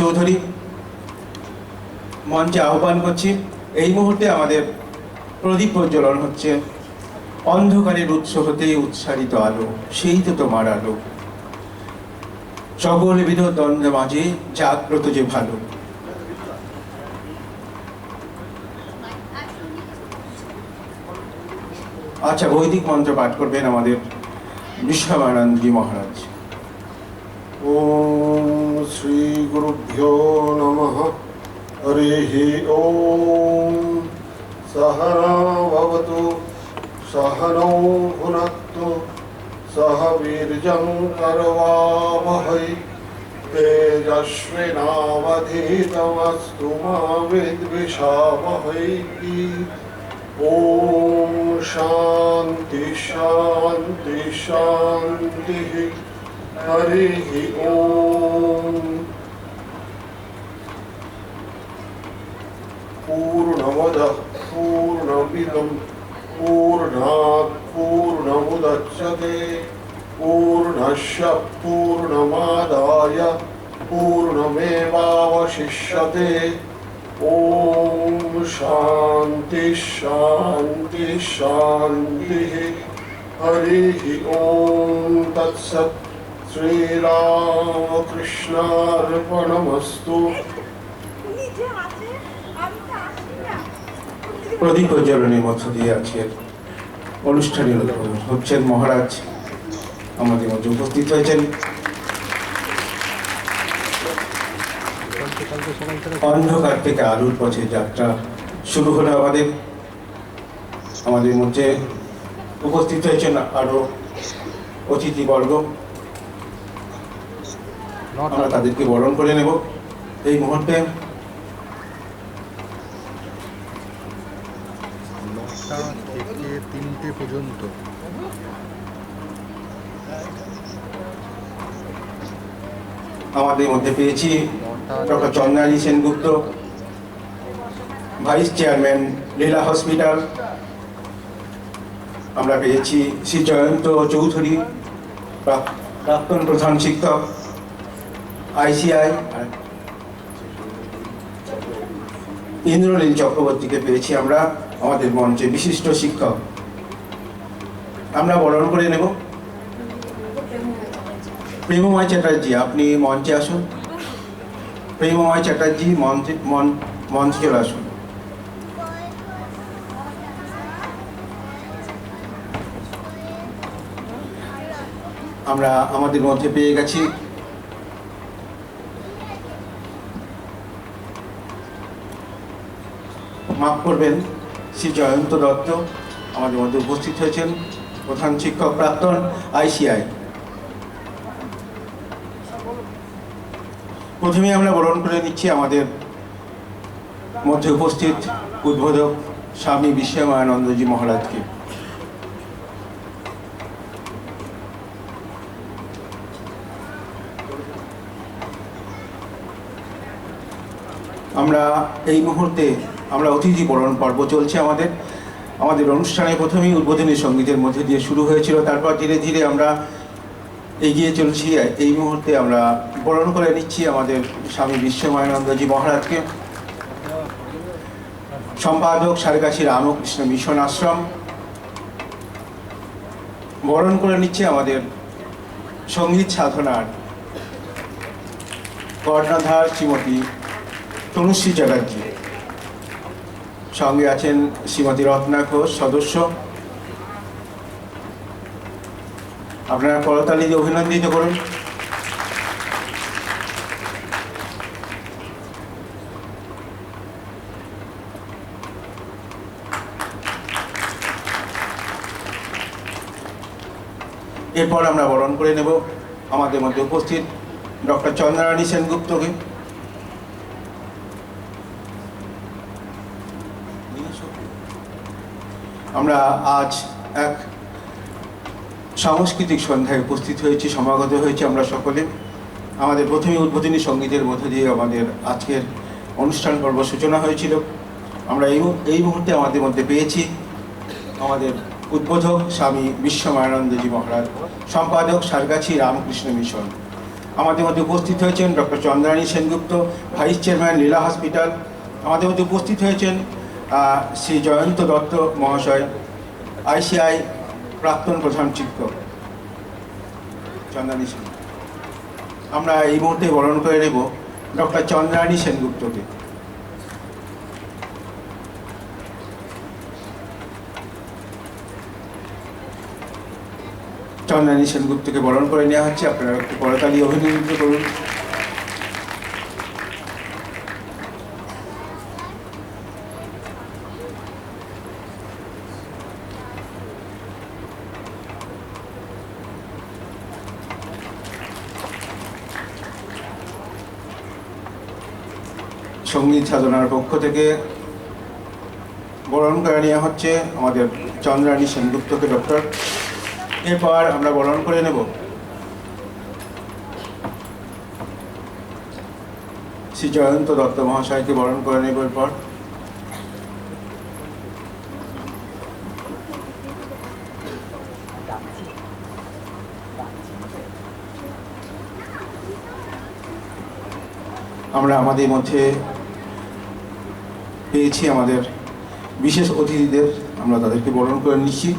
চৌধুরী। মঞ্চে আহ্বান করছি, এই মুহূর্তে আমাদের প্রদীপ প্রজ্বলন হচ্ছে। অন্ধকারের উৎস হতে উৎসারিত আলো, সেই তো তোমার আলো। সকল বিধ দ্বন্দ্ব মাঝে জাগ্রত যে ভালো। আচ্ছা বৈদিক মন্ত্র পাঠ করবেন আমাদের বিশ্বমানন্দী মহারাজ। ॐ श्रीगुरुभ्यो नमः हरिः ॐ सहना भवतु सहनौ भुनक्तु सह वीर्यं करवावहै तेजस्विनावधीतमस्तु मा विद्विषावहै ॐ शान्ति शान्ति शान्तिः हरिः ॐ पूर्णमदः पूर्णमिदं पूर्णात् पूर्णमुदच्यते पूर्णस्य पूर्णमादाय पूर्णमेवावशिष्यते। ॐ शान्ति शान्ति शान्तिः। हरिः ॐ तत्सत् শ্রীরামকৃষ্ণার্পণমস্তু। প্রদীপ প্রজ্বলনের মধ্য দিয়ে আজকের অনুষ্ঠানের উদ্বোধন হচ্ছেন মহারাজ। আমাদের মধ্যে উপস্থিত হয়েছেন অন্ধকার থেকে আলুর পথে যাত্রা শুরু হলো আমাদের। আমাদের মধ্যে উপস্থিত হয়েছেন আরও অতিথিবর্গ। আমরা তাদেরকে বরণ করে নেব। এই মুহূর্তে নটা থেকে তিনটে পর্যন্ত। আমাদের মধ্যে পেয়েছি doctor Chandrani Sengupta vice chairman Leela hospital. আমরা পেয়েছি শ্রী জয়ন্ত চৌধুরী প্রাক্তন প্রধান শিক্ষক। আইসিআই ইন্দ্রনীল চক্রবর্তীকে পেয়েছি আমরা আমাদের মঞ্চে বিশিষ্ট শিক্ষক। আমরা বরণ করে নেব। প্রেমময় চ্যাটার্জি, আপনি মঞ্চে আসুন। প্রেমময় চ্যাটার্জি, মঞ্চে মঞ্চে চলে আসুন। আমরা আমাদের মধ্যে পেয়ে গেছি মাফ করবেন, শ্রী জয়ন্ত দত্ত আমাদের মধ্যে উপস্থিত হয়েছেন, প্রধান শিক্ষক প্রাক্তন আইসিআই। প্রথমে আমরা বরণ করে নিচ্ছি আমাদের মধ্যে উপস্থিত উদ্বোধক স্বামী বিশ্বমানন্দজি মহারাজকে। আমরা এই মুহূর্তে আমরা অতিথি বরণ পর্ব চলছে আমাদের। আমাদের অনুষ্ঠানে প্রথমেই উদ্বোধনী সঙ্গীতের মধ্যে দিয়ে শুরু হয়েছিল। তারপর ধীরে ধীরে আমরা এগিয়ে চলছি। এই মুহূর্তে আমরা বরণ করে নিচ্ছি আমাদের স্বামী বিশ্বমানন্দজি মহারাজকে। সম্পাদক সারকাশি রামকৃষ্ণ মিশন আশ্রম। বরণ করে নিচ্ছে আমাদের সংগীত সাধনার কর্ণধার শ্রীমতী তনুশ্রী চ্যাটার্জি। সঙ্গে আছেন শ্রীমতী রত্না ঘোষ সদস্য। আপনারা করতালি দিয়ে অভিনন্দিত করুন। এরপর আমরা বরণ করে নেব। আমাদের মধ্যে উপস্থিত ডক্টর চন্দ্রারানী সেনগুপ্তকে। আমরা আজ এক সাংস্কৃতিক সন্ধ্যায় উপস্থিত হয়েছি, সমাগত হয়েছি আমরা সকলে। আমাদের প্রথমে উদ্বোধনী সঙ্গীতের মধ্যে দিয়ে আমাদের আজকের অনুষ্ঠান পর্ব সূচনা হয়েছিল। আমরা এই এই মুহূর্তে আমাদের মধ্যে পেয়েছি আমাদের উদ্বোধক স্বামী বিশ্বমানন্দজি মহারাজ, সম্পাদক সারগাছি রামকৃষ্ণ মিশন। আমাদের মধ্যে উপস্থিত হয়েছেন doctor Chandrani Sengupta, vice chairman Leela hospital. আমাদের মধ্যে উপস্থিত হয়েছেন শ্রী জয়ন্ত দত্ত মহাশয়, আইসিআই প্রাক্তন প্রধান শিক্ষক। চন্দ্রানী সেন। আমরা এই মুহূর্তে বরণ করে নেব ডক্টর চন্দ্রানী সেনগুপ্তকে। চন্দ্রানী সেনগুপ্তকে বরণ করে নেওয়া হচ্ছে। আপনারা একটু করতালি অভিনন্দিত করুন। সংগীত সাধনার পক্ষ থেকে বরণ করে নেওয়া হচ্ছে আমাদের চন্দ্রানী সেনগুপ্তকে ডক্টর। এরপর আমরা বরণ করে নেব। শ্রী জয়ন্ত দত্ত মহাশয়কে বরণ করে নেব এরপর। আমরা আমাদের মধ্যে পেয়েছি আমাদের বিশেষ অতিথিদের আমরা তাদেরকে বরণ করে নিচ্ছি।